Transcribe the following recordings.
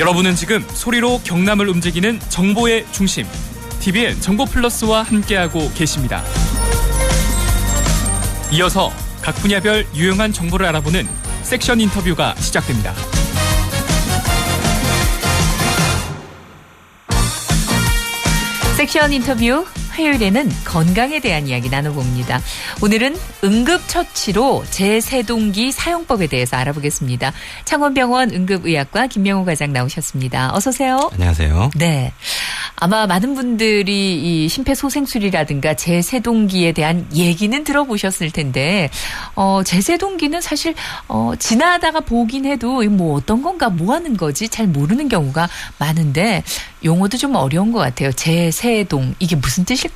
여러분은 지금 소리로 경남을 움직이는 정보의 중심 TVN 정보 플러스와 함께하고 계십니다. 이어서 각 분야별 유용한 정보를 알아보는 섹션 인터뷰가 시작됩니다. 섹션 인터뷰 화요일에는 건강에 대한 이야기 나눠봅니다. 오늘은 응급처치로 제세동기 사용법에 대해서 알아보겠습니다. 창원병원 응급의학과 김명호 과장 나오셨습니다. 어서 오세요. 안녕하세요. 네. 아마 많은 분들이 이 심폐소생술이라든가 제세동기에 대한 얘기는 들어보셨을 텐데, 어, 제세동기는 사실, 어, 지나다가 보긴 해도 뭐 어떤 건가, 뭐 하는 거지 잘 모르는 경우가 많은데, 용어도 좀 어려운 것 같아요. 제세동. 이게 무슨 뜻일까요?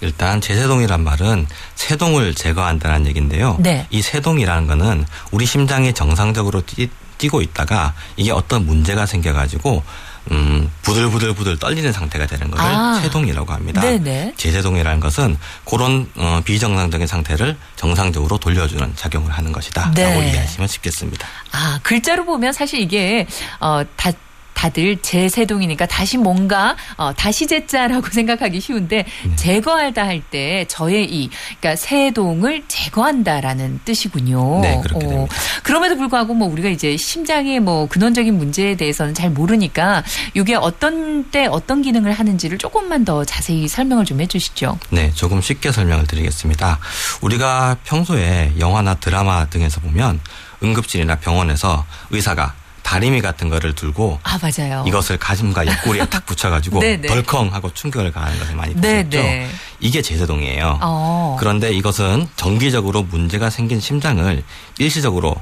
일단 제세동이란 말은 세동을 제거한다는 얘기인데요. 네. 이 세동이라는 거는 우리 심장이 정상적으로 뛰, 뛰고 있다가 이게 어떤 문제가 생겨가지고 음, 부들부들부들 떨리는 상태가 되는 것을 아. 세동이라고 합니다. 네네. 제세동이라는 것은 그런 어, 비정상적인 상태를 정상적으로 돌려주는 작용을 하는 것이다. 네. 라고 이해하시면 쉽겠습니다. 아, 글자로 보면 사실 이게, 어, 다, 다들 제세동이니까 다시 뭔가 어, 다시 제자라고 생각하기 쉬운데 네. 제거하다 할 때 저의 이 그러니까 세동을 제거한다라는 뜻이군요. 네, 그렇게 됩니다. 그럼에도 불구하고 뭐 우리가 이제 심장의 뭐 근원적인 문제에 대해서는 잘 모르니까 이게 어떤 때 어떤 기능을 하는지를 조금만 더 자세히 설명을 좀 해주시죠. 네, 조금 쉽게 설명을 드리겠습니다. 우리가 평소에 영화나 드라마 등에서 보면 응급실이나 병원에서 의사가 다리미 같은 거를 들고 아 맞아요. 이것을 가슴과 옆구리에 탁 붙여가지고 네네. 덜컹 하고 충격을 가하는 것을 많이 네, 보셨죠. 네. 이게 제세동이에요. 어. 그런데 이것은 정기적으로 문제가 생긴 심장을 일시적으로 탁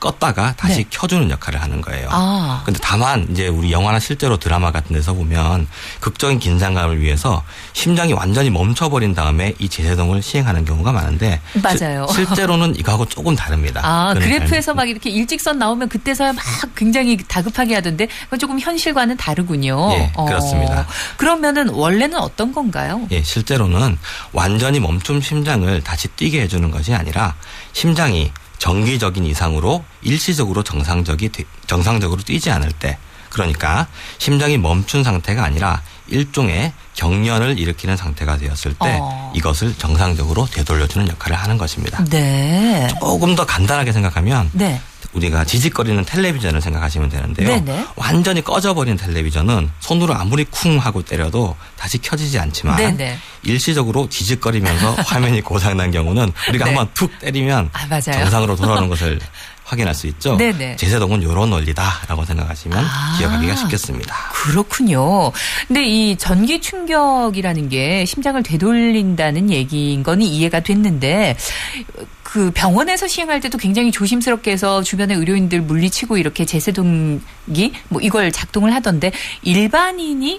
껐다가 다시 네. 켜주는 역할을 하는 거예요. 아. 근데 다만 이제 우리 영화나 실제로 드라마 같은 데서 보면 극적인 긴장감을 위해서 심장이 완전히 멈춰버린 다음에 이 제세동을 시행하는 경우가 많은데 맞아요. 실, 실제로는 이거하고 조금 다릅니다. 아, 그래프에서 잘- 막 이렇게 일직선 나오면 그때서야 막 굉장히 다급하게 하던데 그건 조금 현실과는 다르군요. 예, 그렇습니다. 그러면은 원래는 어떤 건가요? 예, 실제로는 완전히 멈춤 심장을 다시 뛰게 해주는 것이 아니라 심장이 정기적인 이상으로 일시적으로 정상적이 되- 정상적으로 뛰지 않을 때 그러니까 심장이 멈춘 상태가 아니라 일종의 경련을 일으키는 상태가 되었을 때 어. 이것을 정상적으로 되돌려주는 역할을 하는 것입니다. 네. 조금 더 간단하게 생각하면 네. 우리가 지직거리는 텔레비전을 생각하시면 되는데요. 네네. 완전히 꺼져버린 텔레비전은 손으로 아무리 쿵 하고 때려도 다시 켜지지 않지만 네네. 일시적으로 지직거리면서 화면이 고장난 경우는 우리가 네. 한번 툭 때리면 아. 정상으로 돌아오는 것을 확인할 수 있죠. 네네. 제세동은 이런 원리다라고 생각하시면 아. 기억하기가 쉽겠습니다. 그렇군요. 근데 이 전기 충격이라는 게 심장을 되돌린다는 얘기인 거는 이해가 됐는데 그 병원에서 시행할 때도 굉장히 조심스럽게 해서 주변의 의료인들 물리치고 이렇게 제세동기 뭐 이걸 작동을 하던데 일반인이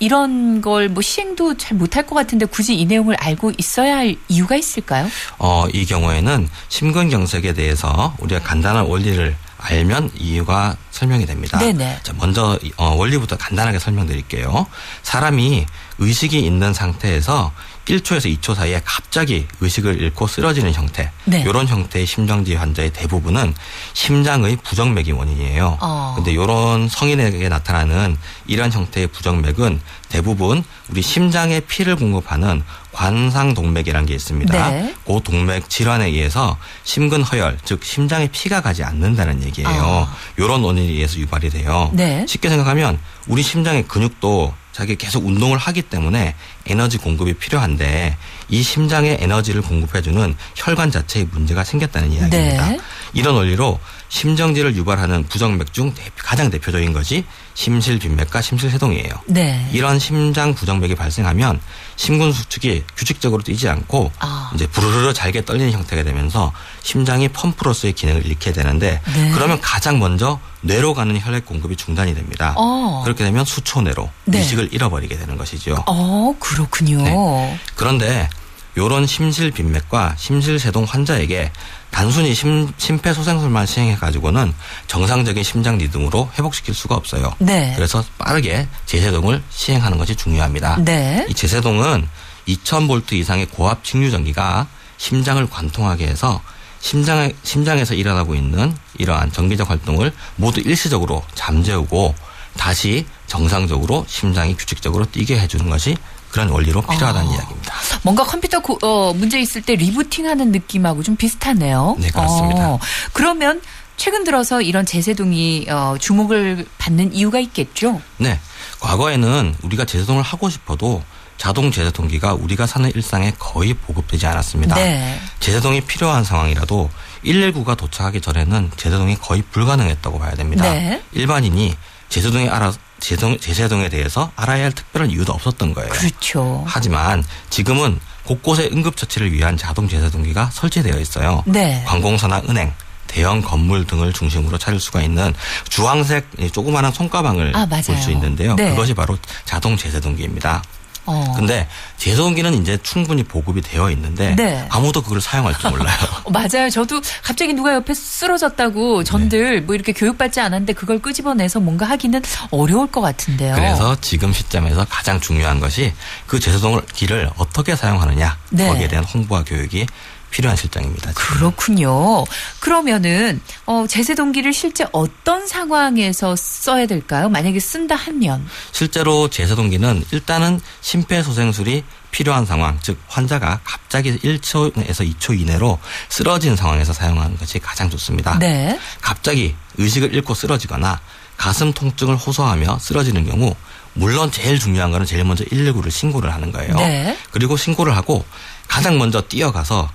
이런 걸 뭐 시행도 잘 못할 것 같은데 굳이 이 내용을 알고 있어야 할 이유가 있을까요? 어, 이 경우에는 심근경색에 대해서 우리가 간단한 원리를 알면 이유가 설명이 됩니다. 네네. 자, 먼저 이- 어, 원리부터 간단하게 설명드릴게요. 사람이 의식이 있는 상태에서 1초에서 2초 사이에 갑자기 의식을 잃고 쓰러지는 형태. 네. 이런 형태의 심정지 환자의 대부분은 심장의 부정맥이 원인이에요. 어. 근데 이런 성인에게 나타나는 이런 형태의 부정맥은 대부분 우리 심장에 피를 공급하는 관상동맥이라는 게 있습니다. 네. 그 동맥 질환에 의해서 심근 허열, 즉 심장에 피가 가지 않는다는 얘기예요. 아. 이런 원인에 의해서 유발이 돼요. 네. 쉽게 생각하면 우리 심장의 근육도 자기 계속 운동을 하기 때문에 에너지 공급이 필요한데 이 심장에 에너지를 공급해주는 혈관 자체에 문제가 생겼다는 이야기입니다. 네. 이런 원리로 심정지를 유발하는 부정맥 중 대- 가장 대표적인 것이 심실 빈맥과 심실 세동이에요. 네. 이런 심장 부정맥이 발생하면 심근 수축이 규칙적으로 뛰지 않고 아. 이제 부르르 잘게 떨리는 형태가 되면서 심장이 펌프로서의 기능을 잃게 되는데 네. 그러면 가장 먼저 뇌로 가는 혈액 공급이 중단이 됩니다. 어. 그렇게 되면 수초 내로 네. 의식을 잃어버리게 되는 것이죠. 어, 그렇군요. 네. 그런데 요런 심실 빈맥과 심실세동 환자에게 단순히 심, 심폐소생술만 시행해 가지고는 정상적인 심장 리듬으로 회복시킬 수가 없어요. 네. 그래서 빠르게 제세동을 시행하는 것이 중요합니다. 네. 이 제세동은 2000볼트 이상의 고압 직류 전기가 심장을 관통하게 해서 심장 심장에서 일어나고 있는 이러한 전기적 활동을 모두 일시적으로 잠재우고 다시 정상적으로 심장이 규칙적으로 뛰게 해주는 것이 그런 원리로 필요하다는 아. 이야기입니다. 뭔가 컴퓨터 고- 어, 문제 있을 때 리부팅하는 느낌하고 좀 비슷하네요. 네, 그렇습니다. 어, 그러면 최근 들어서 이런 제세동이 어, 주목을 받는 이유가 있겠죠. 네. 과거에는 우리가 제세동을 하고 싶어도 자동 제세동기가 우리가 사는 일상에 거의 보급되지 않았습니다. 네. 제세동이 필요한 상황이라도 119가 도착하기 전에는 제세동이 거의 불가능했다고 봐야 됩니다. 네. 일반인이 제세동에 알아 제세동, 제세동에 대해서 알아야 할 특별한 이유도 없었던 거예요. 그렇죠. 하지만 지금은 곳곳에 응급처치를 위한 자동 제세동기가 설치되어 있어요. 네. 관공서나 은행, 대형 건물 등을 중심으로 찾을 수가 있는 주황색 이 조그마한 손가방을 아, 맞아요. 볼수 있는데요. 네. 그것이 바로 자동 제세동기입니다. 어. 근데 제세동기는 이제 충분히 보급이 되어 있는데 네. 아무도 그걸 사용할 줄 몰라요. 어, 맞아요. 저도 갑자기 누가 옆에 쓰러졌다고 전들 네. 뭐 이렇게 교육받지 않았는데 그걸 끄집어내서 뭔가 하기는 어려울 것 같은데요. 그래서 지금 시점에서 가장 중요한 것이 그 제세동기를 어떻게 사용하느냐 네. 거기에 대한 홍보와 교육이 필요한 실정입니다. 지금. 그렇군요. 그러면은 어, 제세 동기를 실제 어떤 상황에서 써야 될까요? 만약에 쓴다 하면 실제로 제세 동기는 일단은 심폐소생술이 필요한 상황, 즉 환자가 갑자기 1초에서 2초 이내로 쓰러진 상황에서 사용하는 것이 가장 좋습니다. 네. 갑자기 의식을 잃고 쓰러지거나 가슴 통증을 호소하며 쓰러지는 경우 물론 제일 중요한 거는 제일 먼저 119를 신고를 하는 거예요. 네. 그리고 신고를 하고 가장 먼저 뛰어가서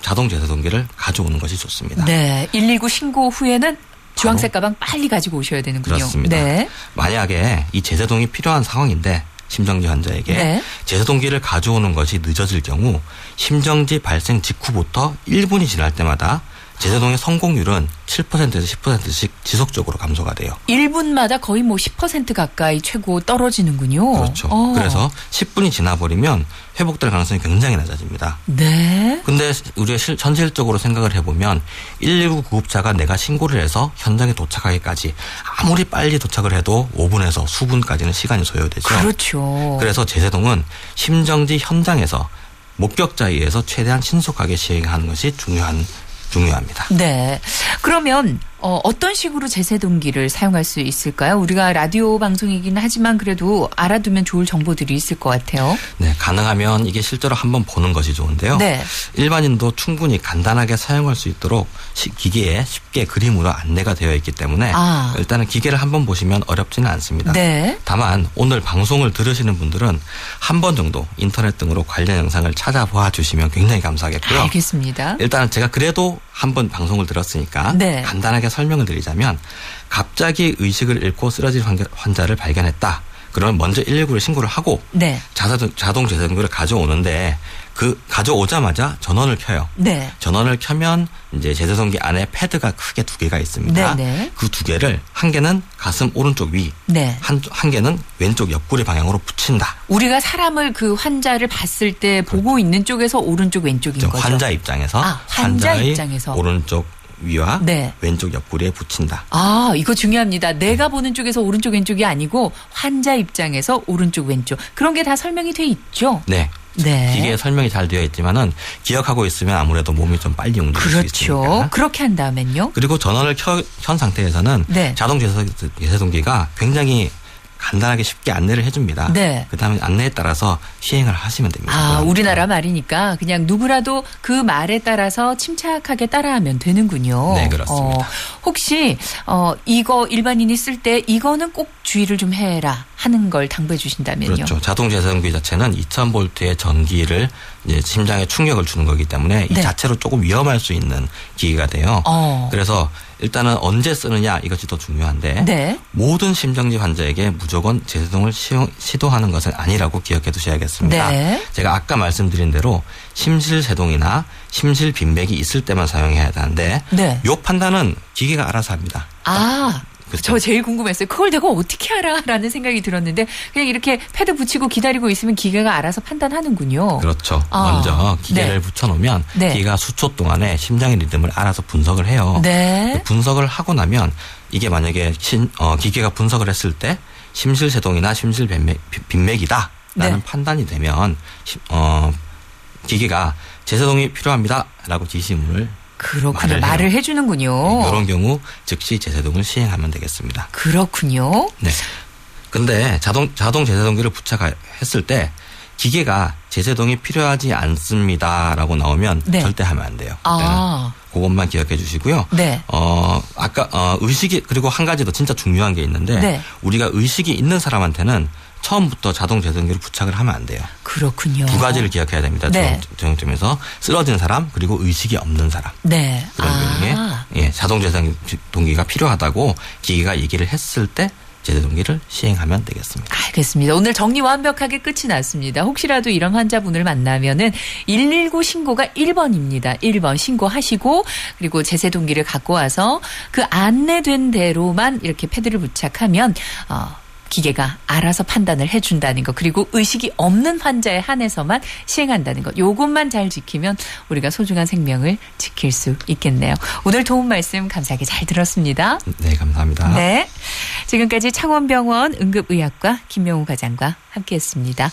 자동 제세동기를 가져오는 것이 좋습니다. 네. 119 신고 후에는 주황색 가방 빨리 가지고 오셔야 되는군요. 그렇습니다. 네. 만약에 이 제세동이 필요한 상황인데 심정지 환자에게 네. 제세동기를 가져오는 것이 늦어질 경우 심정지 발생 직후부터 1분이 지날 때마다 제세동의 성공률은 7%에서 10%씩 지속적으로 감소가 돼요. 1분마다 거의 뭐 10% 가까이 최고 떨어지는군요. 그렇죠. 어. 그래서 10분이 지나버리면 회복될 가능성이 굉장히 낮아집니다. 네. 근데 우리가 실, 현실적으로 생각을 해보면 119 구급차가 내가 신고를 해서 현장에 도착하기까지 아무리 빨리 도착을 해도 5분에서 수분까지는 시간이 소요되죠. 그렇죠. 그래서 제세동은 심정지 현장에서 목격자에 의해서 최대한 신속하게 시행하는 것이 중요한 중요합니다. 네. 그러면 어, 어떤 식으로 제세 동기를 사용할 수 있을까요? 우리가 라디오 방송이긴 하지만 그래도 알아두면 좋을 정보들이 있을 것 같아요. 네, 가능하면 이게 실제로 한번 보는 것이 좋은데요. 네. 일반인도 충분히 간단하게 사용할 수 있도록 시- 기계에 쉽게 그림으로 안내가 되어 있기 때문에 아. 일단은 기계를 한번 보시면 어렵지는 않습니다. 네. 다만 오늘 방송을 들으시는 분들은 한 번 정도 인터넷 등으로 관련 영상을 찾아봐 주시면 굉장히 감사하겠고요. 알겠습니다. 일단 제가 그래도 한 번 방송을 들었으니까 네. 간단하게 설명을 드리자면 갑자기 의식을 잃고 쓰러진 환자- 환자를 발견했다. 그러면 먼저 119를 신고를 하고 네. 자동, 자동 제세동기를 가져오는데 그 가져오자마자 전원을 켜요. 네. 전원을 켜면 이제 제세동기 안에 패드가 크게 두 개가 있습니다. 네네. 그두 개를 한 개는 가슴 오른쪽 위, 네. 한, 한 개는 왼쪽 옆구리 방향으로 붙인다. 우리가 사람을 그 환자를 봤을 때 보고 있는 쪽에서 오른쪽 왼쪽인 저 거죠. 환자 입장에서 아, 환자 입장에서. 오른쪽 위와 네. 왼쪽 옆구리에 붙인다. 아, 이거 중요합니다. 내가 보는 쪽에서 오른쪽 왼쪽이 아니고 환자 입장에서 오른쪽 왼쪽. 그런 게 다 설명이 돼 있죠. 네. 네. 기계에 설명이 잘 되어 있지만은 기억하고 있으면 아무래도 몸이 좀 빨리 움직일 수 그렇죠. 있으니까. 그렇게 한 다음엔요. 그리고 전원을 켜, 켠 상태에서는 네. 자동 제세- 제세동기가 굉장히 간단하게 쉽게 안내를 해줍니다. 네. 그다음에 안내에 따라서 시행을 하시면 됩니다. 아. 우리나라 말이니까 그냥 누구라도 그 말에 따라서 침착하게 따라하면 되는군요. 네, 그렇습니다. 어, 혹시 어 이거 일반인이 쓸 때 이거는 꼭 주의를 좀 해라 하는 걸 당부해 주신다면요. 그렇죠. 자동 제세동기 자체는 2000볼트의 전기를 이제 심장에 충격을 주는 거기 때문에 이 네. 자체로 조금 위험할 수 있는 기기가 돼요. 어. 그래서 일단은 언제 쓰느냐 이것이 더 중요한데 네. 모든 심정지 환자에게 무조건 제세동을 시용, 시도하는 것은 아니라고 기억해 두셔야겠습니다. 네. 제가 아까 말씀드린 대로 심실세동이나 심실빈맥이 있을 때만 사용해야 하는데 네. 요 판단은 기계가 알아서 합니다. 아. 그렇죠. 저 제일 궁금했어요. 그걸 내가 어떻게 알아? 라는 생각이 들었는데 그냥 이렇게 패드 붙이고 기다리고 있으면 기계가 알아서 판단하는군요. 그렇죠. 아, 먼저 기계를 네. 붙여놓으면 네. 기계가 수초 동안에 심장의 리듬을 알아서 분석을 해요. 네. 그 분석을 하고 나면 이게 만약에 신, 어, 기계가 분석을 했을 때 심실세동이나 심실빈맥이다 라는 네. 판단이 되면 시- 어, 기계가 제세동이 필요합니다 라고 지시문을 그렇군요. 말을 말을, 해요. 해주는군요. 이런 경우 즉시 제세동을 시행하면 되겠습니다. 그렇군요. 네. 근데 자동 자동 제세동기를 부착했을 때 기계가 제세동이 필요하지 않습니다라고 나오면 네. 절대 하면 안 돼요. 아. 네. 그것만 기억해 주시고요. 네. 어, 아까 어 의식이 그리고 한 가지 더 진짜 중요한 게 있는데 네. 우리가 의식이 있는 사람한테는 처음부터 자동 제세동기를 부착을 하면 안 돼요. 그렇군요. 두 가지를 기억해야 됩니다. 네. 정점에서 쓰러진 사람 그리고 의식이 없는 사람. 네. 그런 경우에 아. 예, 자동 제세 동기가 필요하다고 기계가 얘기를 했을 때 제세 동기를 시행하면 되겠습니다. 알겠습니다. 오늘 정리 완벽하게 끝이 났습니다. 혹시라도 이런 환자분을 만나면은 119 신고가 1번입니다. 1번 신고하시고 그리고 제세 동기를 갖고 와서 그 안내된 대로만 이렇게 패드를 부착하면 어 기계가 알아서 판단을 해준다는 것 그리고 의식이 없는 환자에 한해서만 시행한다는 것 요것만 잘 지키면 우리가 소중한 생명을 지킬 수 있겠네요. 오늘 도움 말씀 감사하게 잘 들었습니다. 네, 감사합니다. 네. 지금까지 창원병원 응급의학과 김명우 과장과 함께했습니다.